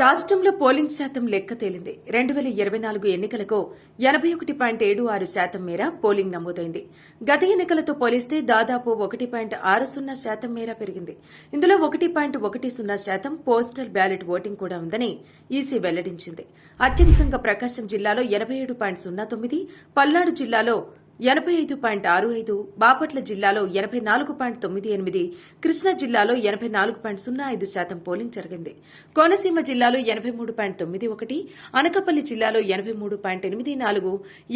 రాష్ట్రంలో పోలింగ్ శాతం లెక్క తేలింది. రెండు వేల ఇరవై నాలుగు ఎన్నికలకు ఎనభై ఒకటి పాయింట్ ఏడు ఆరు శాతం మేర పోలింగ్ నమోదైంది. గత ఎన్నికలతో పోలిస్తే దాదాపు ఒకటి పాయింట్ ఆరు సున్నా శాతం మేర పెరిగింది. ఇందులో ఒకటి పాయింట్ ఒకటి సున్నా శాతం పోస్టల్ బ్యాలెట్ ఓటింగ్ కూడా ఉందని ఈసీ వెల్లడించింది. అత్యధికంగా ప్రకాశం జిల్లాలో ఎనభై ఏడు పాయింట్ సున్నా తొమ్మిది పల్నాడు జిల్లాలో ఎనభై ఐదు పాయింట్ ఆరు ఐదు బాపట్ల జిల్లాలో ఎనభై నాలుగు పాయింట్ తొమ్మిది ఎనిమిది కృష్ణా జిల్లాలో ఎనభై నాలుగు పాయింట్ సున్నా ఐదు శాతం పోలింగ్ జరిగింది. కోనసీమ జిల్లాలో ఎనభై మూడు పాయింట్ తొమ్మిది ఒకటి అనకపల్లి జిల్లాలో ఎనభై మూడు పాయింట్ ఎనిమిది నాలుగు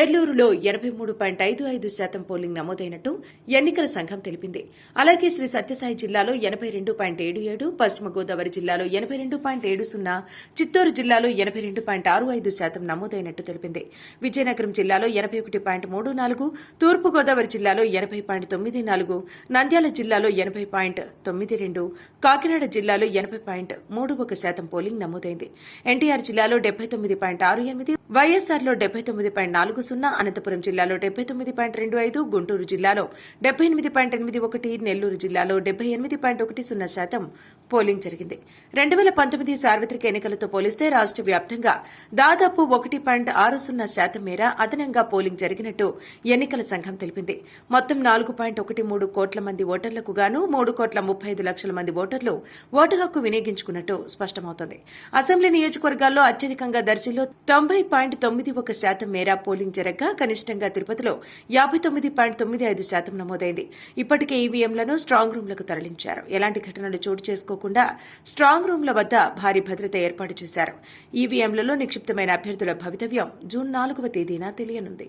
ఏర్లూరులో ఎనభై మూడు పాయింట్ ఐదు ఐదు శాతం పోలింగ్ నమోదైనట్టు ఎన్నికల సంఘం తెలిపింది. అలాగే శ్రీ సత్యసాయి జిల్లాలో ఎనభై రెండు పాయింట్ ఏడు ఏడు పశ్చిమ గోదావరి జిల్లాలో ఎనభై రెండు పాయింట్ ఏడు సున్నా చిత్తూరు జిల్లాలో ఎనభై రెండు పాయింట్ ఆరు ఐదు శాతం నమోదైనట్టు తెలిపింది. విజయనగరం జిల్లాలో ఎనభై ఒకటి పాయింట్ మూడు నాలుగు తూర్పు గోదావరి జిల్లాలో ఎనభై పాయింట్ తొమ్మిది నాలుగు నంద్యాల జిల్లాలో ఎనభై పాయింట్ తొమ్మిది రెండు కాకినాడ జిల్లాలో ఎనభై పాయింట్ మూడు ఒక శాతం పోలింగ్ నమోదైంది. ఎన్టీఆర్ జిల్లాలో డెబ్బై తొమ్మిది పాయింట్ ఆరు ఎనిమిది వైఎస్ఆర్లో డెబ్బై తొమ్మిది పాయింట్ నాలుగు సున్నా అనంతపురం జిల్లాలో డెబ్బై తొమ్మిది పాయింట్ రెండు ఐదు గుంటూరు జిల్లాలో డెబ్బై ఎనిమిది పాయింట్ ఎనిమిది ఒకటి నెల్లూరు జిల్లాలో డెబ్బై ఎనిమిది పాయింట్ ఒకటి సున్నా శాతం పోలింగ్ జరిగింది. రెండు వేల పంతొమ్మిది సార్వత్రిక ఎన్నికలతో పోలిస్తే రాష్ట్ర వ్యాప్తంగా దాదాపు ఒకటి పాయింట్ ఆరు సున్నా శాతం మేర అదనంగా పోలింగ్ జరిగినట్టు ఎన్నికల సంఘం తెలిపింది. మొత్తం నాలుగు పాయింట్ ఒకటి మూడు కోట్ల మంది ఓటర్లకు గాను మూడు కోట్ల ముప్పై ఐదు లక్షల మంది ఓటర్లు ఓటు హక్కు వినియోగించుకున్నట్టు స్పష్టమవుతోంది. అసెంబ్లీ నియోజకవర్గాల్లో అత్యధికంగా దర్శిలో తొంభై పాయింట్ తొమ్మిది ఒక శాతం మేర పోలింగ్ జరగగా కనిష్టంగా తిరుపతిలో యాభై తొమ్మిది పాయింట్ తొమ్మిది ఐదు శాతం నమోదైంది. ఇప్పటికే ఈవీఎంలను స్ట్రాంగ్ రూమ్లకు తరలించారు. ఎలాంటి ఘటనలు చోటు చేసుకోకుండా స్ట్రాంగ్ రూమ్ల వద్ద భారీ భద్రత ఏర్పాటు చేశారు. ఈవీఎంలలో నిక్షిప్తమైన అభ్యర్థుల భవితవ్యం జూన్ నాలుగవ తేదీన తెలియనుంది.